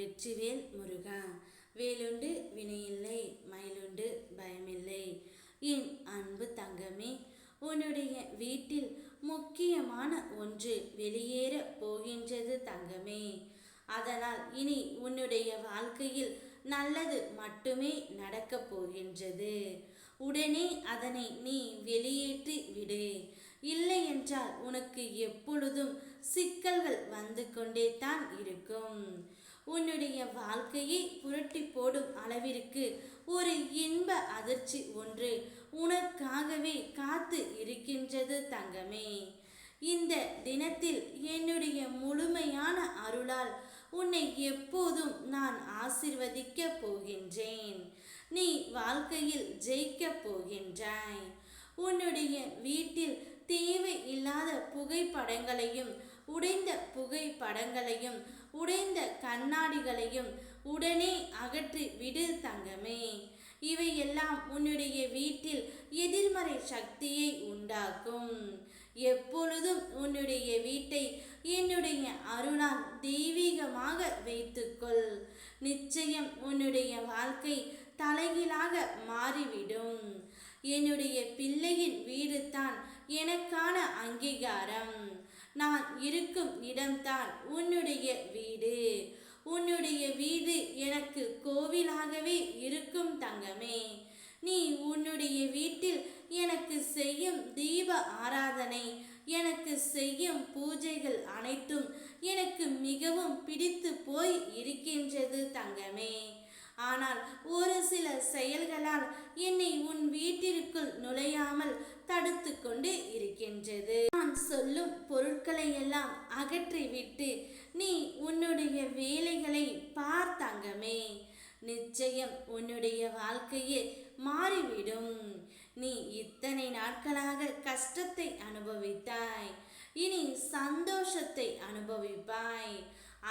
வெற்றிவேல் முருகா. வேலுண்டு வினையில்லை மயிலுண்டு பயமில்லை. என் அன்பு தங்கமே உன்னுடைய வீட்டில் முக்கியமான ஒன்று வெளியேற போகின்றது தங்கமே. அதனால் இனி உன்னுடைய வாழ்க்கையில் நல்லது மட்டுமே நடக்கப் போகின்றது. உடனே அதனை நீ வெளியேற்றி விடு. இல்லை என்றால் உனக்கு எப்பொழுதும் சிக்கல்கள் வந்து கொண்டே தான் இருக்கும். உன்னுடைய வாழ்க்கையை புரட்டி போடும் அளவிற்கு ஒரு இன்ப அதிர்ச்சி ஒன்று உனக்காகவே காத்து இருக்கின்றது தங்கமே. இந்த தினத்தில் என்னுடைய முழுமையான அருளால் உன்னை எப்போதும் நான் ஆசிர்வதிக்க போகின்றேன். நீ வாழ்க்கையில் ஜெயிக்கப் போகின்றாய். உன்னுடைய வீட்டில் தேவை இல்லாத புகைப்படங்களையும் உடைந்த புகைப்படங்களையும் உடைந்த கண்ணாடிகளையும் உடனே அகற்றி விடு தங்கமே. இவையெல்லாம் உன்னுடைய வீட்டில் எதிர்மறை சக்தியை உண்டாக்கும். எப்பொழுதும் உன்னுடைய வீட்டை என்னுடைய அருளால் தெய்வீகமாக வைத்துக்கொள். நிச்சயம் உன்னுடைய வாழ்க்கை தலைகீழாக மாறிவிடும். என்னுடைய பிள்ளையின் வீடு தான் எனக்கான அங்கீகாரம். நான் இருக்கும் இடம்தான் உன்னுடைய வீடு. உன்னுடைய வீடு எனக்கு கோவிலாகவே இருக்கும் தங்கமே. நீ உன்னுடைய வீட்டில் எனக்கு செய்யும் தீப ஆராதனை எனக்கு செய்யும் பூஜைகள் அனைத்தும் எனக்கு மிகவும் பிடித்து போய் இருக்கின்றது தங்கமே. ஆனால் ஒரு சில செயல்களால் என்னை உன் வீட்டிற்குள் நுழையாமல் தடுத்து கொண்டு இருக்கின்றது. நான் சொல்லும் பொருட்களை எல்லாம் அகற்றிவிட்டு நீ உன்னுடைய வேலைகளை பார்த்தங்கமே நிச்சயம் உன்னுடைய வாழ்க்கையே மாறிவிடும். நீ இத்தனை நாட்களாக கஷ்டத்தை அனுபவித்தாய். இனி சந்தோஷத்தை அனுபவிப்பாய்.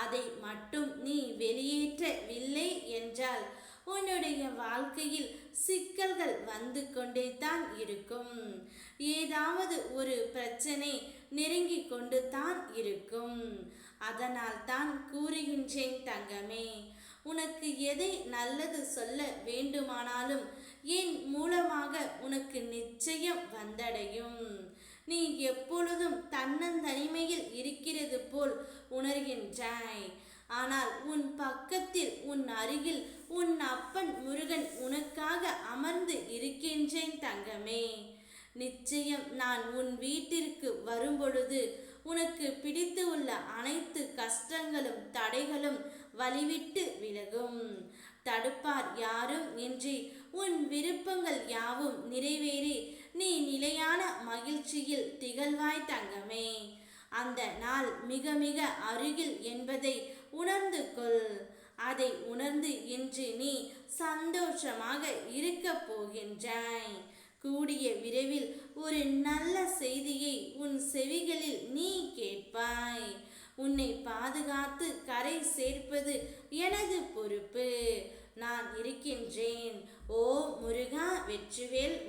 அதை மட்டும் நீ வெளியேற்றவில்லை என்றால் உன்னுடைய வாழ்க்கையில் சிக்கல்கள் வந்து கொண்டே தான் இருக்கும். ஏதாவது ஒரு பிரச்சனை நெருங்கி கொண்டு தான் இருக்கும். அதனால் தான் கூறுகின்றேன் தங்கமே உனக்கு எதை நல்லது சொல்ல வேண்டுமானாலும் என் மூலமாக உனக்கு நிச்சயம் வந்தடையும்? நீ எப்பொழுதும் தன்னந்தனிமையில் இருக்கிறது போல் உணர்கின்றாய். ஆனால் உன் பக்கத்தில் உன் அருகில் உன் அப்பன் முருகன் உனக்காக அமர்ந்து இருக்கின்றேன் தங்கமே. நிச்சயம் நான் உன் வீட்டிற்கு வரும்பொழுது உனக்கு பிடித்து உள்ள அனைத்து கஷ்டங்களும் தடைகளும் வழிவிட்டு விலகும். தடுப்பார் யாரும் இன்றி உன் விருப்பங்கள் யாவும் நிறைவேறி நீ நிலையான மகிழ்ச்சியில் திகழ்வாய் தங்கமே. அந்த நாள் மிக மிக அருகில் என்பதை உணர்ந்து கொள் அதை உணர்ந்து இன்று நீ சந்தோஷமாக இருக்க போகின்றாய். கூடிய விரைவில் ஒரு நல்ல செய்தியை உன் செவிகளில் நீ கேட்பாய். உன்னை பாதுகாத்து கரை சேர்ப்பது எனது பொறுப்பு. நான் இருக்கின்றேன். ஓ முருகா வெற்றிவேல்